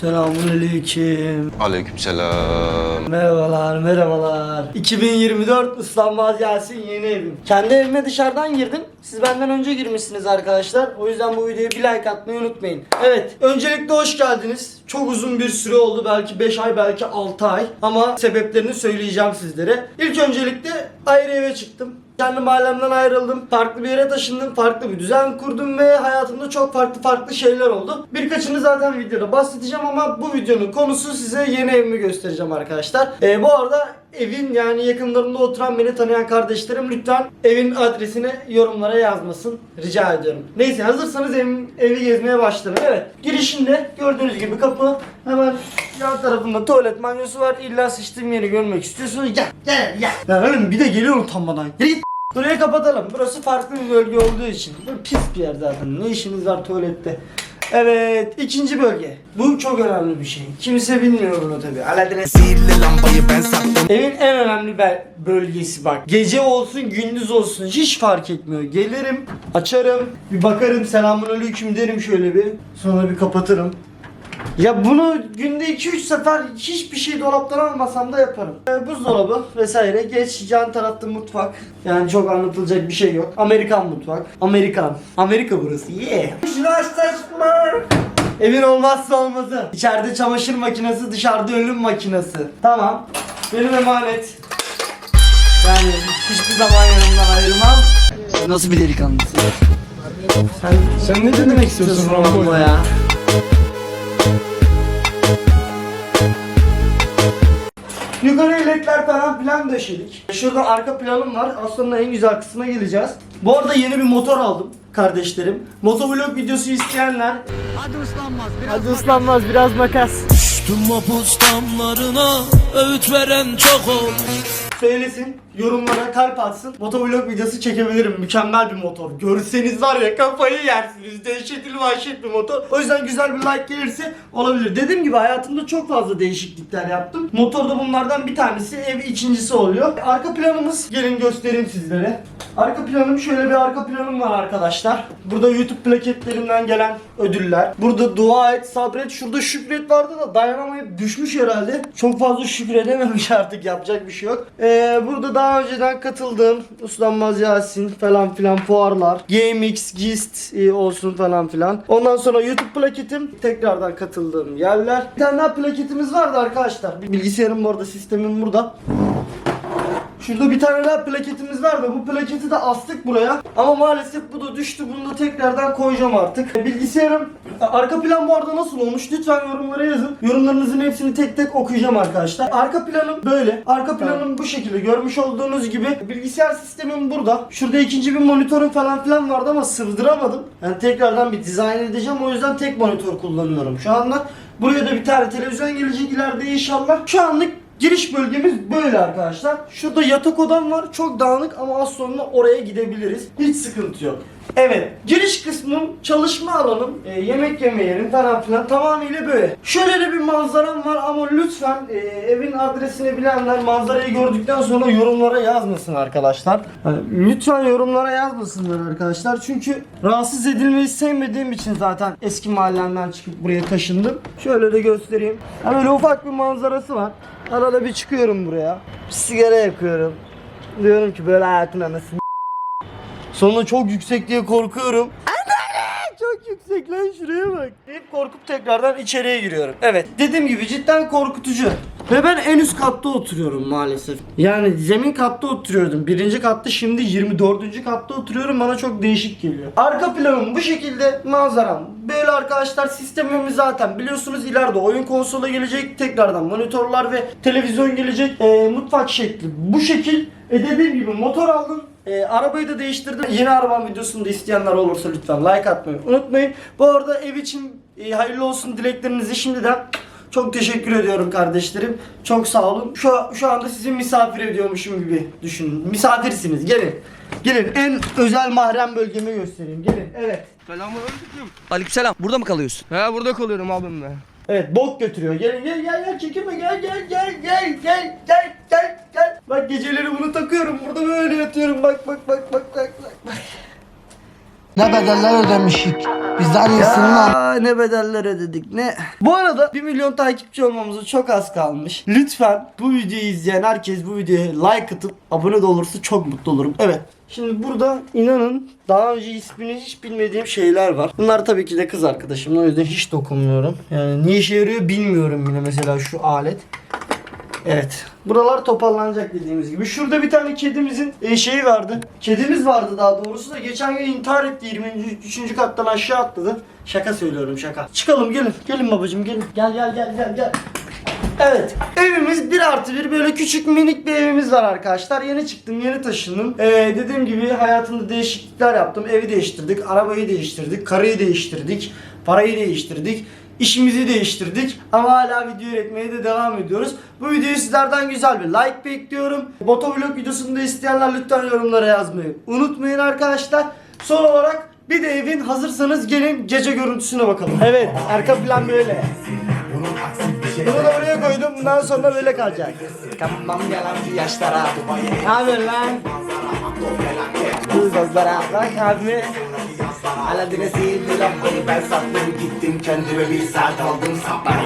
Selamünaleyküm. Aleykümselam. Merhabalar, merhabalar. 2024 İstanbul gelsin yeni evim. Kendi evime dışarıdan girdim. Siz benden önce girmişsiniz arkadaşlar. O yüzden bu videoya bir like atmayı unutmayın. Evet, öncelikle hoş geldiniz. Çok uzun bir süre oldu. Belki 5 ay, belki 6 ay. Ama sebeplerini söyleyeceğim sizlere. İlk öncelikle ayrı eve çıktım. Kendi mahallemden ayrıldım. Farklı bir yere taşındım. Farklı bir düzen kurdum ve hayatımda çok farklı farklı şeyler oldu. Birkaçını zaten videoda bahsedeceğim ama bu videonun konusu size yeni evimi göstereceğim arkadaşlar. Ee, bu arada evin yani yakınlarında oturan beni tanıyan kardeşlerim lütfen evin adresini yorumlara yazmasın. Rica ediyorum. Neyse hazırsanız evim, evi gezmeye başlayalım. Evet girişinde gördüğünüz gibi kapı hemen yan tarafında tuvalet banyosu var. İlla sıçtığım yeri görmek istiyorsunuz. Gel gel gel. Ya oğlum bir de geliyor utanmadan. Yürü git. Burayı kapatalım. Burası farklı bir bölge olduğu için. Böyle pis bir yer zaten. Ne işiniz var tuvalette? Evet, ikinci bölge. Bu çok önemli bir şey. Kimse bilmiyor bunu tabii. Aladdin'e Sihirli lambayı ben sattım Evin en önemli bölgesi bak. Gece olsun gündüz olsun hiç fark etmiyor. Gelirim, açarım, bir bakarım selamünaleyküm derim şöyle bir. Sonra bir kapatırım. Ya bunu günde 2-3 sefer hiçbir şey dolaptan almasam da yaparım. Ee, buzdolabı vesaire. Geç yan tarafta mutfak. Yani çok anlatılacak bir şey yok. Amerikan mutfak. Amerikan. Amerika burası. Yeah. Evin olmazsa olmazı. İçeride çamaşır makinesi, dışarıda ölüm makinesi. Tamam. Benim emanet. Yani hiçbir zaman yanımdan ayırmam. Nasıl bir delikanlısın? Sen, sen ne demek istiyorsun Rambo ya? Ledler falan filan döşedik. Şurada arka planım var. Sonra en güzel kısmına geleceğiz. Bu arada yeni bir motor aldım kardeşlerim. Motovlog videosu isteyenler. Hadi ıslanmaz biraz Hadi ıslanmaz biraz makas. Düştüm damlarına öğüt veren çok oldu Söylesin, yorumlara kalp atsın. Motovlog videosu çekebilirim. Mükemmel bir motor. Görseniz var ya kafayı yersiniz. Dehşetli vahşet bir motor. O yüzden güzel bir like gelirse olabilir. Dediğim gibi hayatımda çok fazla değişiklikler yaptım. Motor da bunlardan bir tanesi. Ev ikincisi oluyor. Arka planımız gelin göstereyim sizlere. Arka planım şöyle bir arka planım var arkadaşlar. Burada YouTube plaketlerimden gelen ödüller. Burada dua et, sabret. Şurada şükret vardı da dayanamayıp düşmüş herhalde. Çok fazla şükredememiş artık yapacak bir şey yok. Ee, burada daha önceden katıldığım Uslanmaz Yasin falan filan fuarlar. GameX, Gist e, olsun falan filan. Ondan sonra YouTube plaketim. Tekrardan katıldığım yerler. Bir tane daha plaketimiz vardı arkadaşlar. Bilgisayarım bu arada sistemim burada. Şurada bir tane daha plaketimiz var da bu plaketi de astık buraya. Ama maalesef bu da düştü. Bunu da tekrardan koyacağım artık. Bilgisayarım arka plan bu arada nasıl olmuş? Lütfen yorumlara yazın. Yorumlarınızın hepsini tek tek okuyacağım arkadaşlar. Arka planım böyle. Arka planım bu şekilde. Görmüş olduğunuz gibi bilgisayar sistemim burada. Şurada ikinci bir monitörüm falan filan vardı ama sığdıramadım. Yani tekrardan bir dizayn edeceğim. O yüzden tek monitör kullanıyorum şu anda. Buraya da bir tane televizyon gelecek ileride inşallah. Şu anlık Giriş bölgemiz böyle arkadaşlar. Şurada yatak odam var. Çok dağınık ama az sonra oraya gidebiliriz. Hiç sıkıntı yok. Evet. Giriş kısmım, çalışma alanım, e, yemek yeme yerim falan filan tamamıyla böyle. Şöyle de bir manzaram var ama lütfen e, evin adresini bilenler manzarayı gördükten sonra yorumlara yazmasın arkadaşlar. Yani lütfen yorumlara yazmasınlar arkadaşlar. Çünkü rahatsız edilmeyi sevmediğim için zaten eski mahallemden çıkıp buraya taşındım. Şöyle de göstereyim. Ha, böyle ufak bir manzarası var. Arada bir çıkıyorum buraya. Bir sigara yakıyorum. Diyorum ki böyle hayatın anasını Sonra çok yüksek diye korkuyorum. Anne! Çok yüksek lan şuraya bak. Deyip korkup tekrardan içeriye giriyorum. Evet dediğim gibi cidden korkutucu. Ve ben en üst katta oturuyorum maalesef. Yani zemin katta oturuyordum. Birinci katta şimdi 24. katta oturuyorum. Bana çok değişik geliyor. Arka planım bu şekilde manzaram. Böyle arkadaşlar sistemimiz zaten biliyorsunuz ileride oyun konsolu gelecek. Tekrardan monitörler ve televizyon gelecek. Ee, mutfak şekli bu şekil. E dediğim gibi motor aldım. E, arabayı da değiştirdim. Yeni arabam videosunu da isteyenler olursa lütfen like atmayı unutmayın. Bu arada ev için e, hayırlı olsun dileklerinizi şimdiden çok teşekkür ediyorum kardeşlerim. Çok sağ olun. Şu, şu anda sizi misafir ediyormuşum gibi düşünün. Misafirsiniz. Gelin. Gelin en özel mahrem bölgemi göstereyim. Gelin. Evet. Selamünaleyküm. Aleykümselam. Burada mı kalıyorsun? He burada kalıyorum abimle. Evet bok götürüyor. Gelin gel gel gel çekinme gel gel gel gel gel gel gel. Bak geceleri bunu takıyorum. Burada böyle yatıyorum. Bak bak bak bak bak bak. bak. Ne bedeller ödemişik. Bizden iyisini al. Ya ne bedeller ödedik ne. Bu arada 1 milyon takipçi olmamıza çok az kalmış. Lütfen bu videoyu izleyen herkes bu videoya like atıp abone de olursa çok mutlu olurum. Evet. Şimdi burada inanın daha önce ismini hiç bilmediğim şeyler var. Bunlar tabii ki de kız arkadaşım. O yüzden hiç dokunmuyorum. Yani ne işe yarıyor bilmiyorum bile mesela şu alet. Evet. Buralar toparlanacak dediğimiz gibi. Şurada bir tane kedimizin e, şeyi vardı. Kedimiz vardı daha doğrusu da geçen gün intihar etti 23. kattan aşağı atladı. Şaka söylüyorum şaka. Çıkalım gelin. Gelin babacım gelin. Gel gel gel gel gel. Evet. Evimiz 1 artı 1 böyle küçük minik bir evimiz var arkadaşlar. Yeni çıktım yeni taşındım. Ee, dediğim gibi hayatımda değişiklikler yaptım. Evi değiştirdik. Arabayı değiştirdik. Karıyı değiştirdik. Parayı değiştirdik. İşimizi değiştirdik ama hala video üretmeye de devam ediyoruz. Bu videoyu sizlerden güzel bir like bekliyorum. Motovlog videosunu da isteyenler lütfen yorumlara yazmayı unutmayın arkadaşlar. Son olarak bir de evin hazırsanız gelin gece görüntüsüne bakalım. Evet arka plan böyle. Bunu da buraya koydum. Bundan sonra böyle kalacak. Kapmam yalancı yaşlara. Ne haber lan? Gözlere bak abi. Aladine sihirli lambayı ben sattım gittim kendime bir saat aldım sapları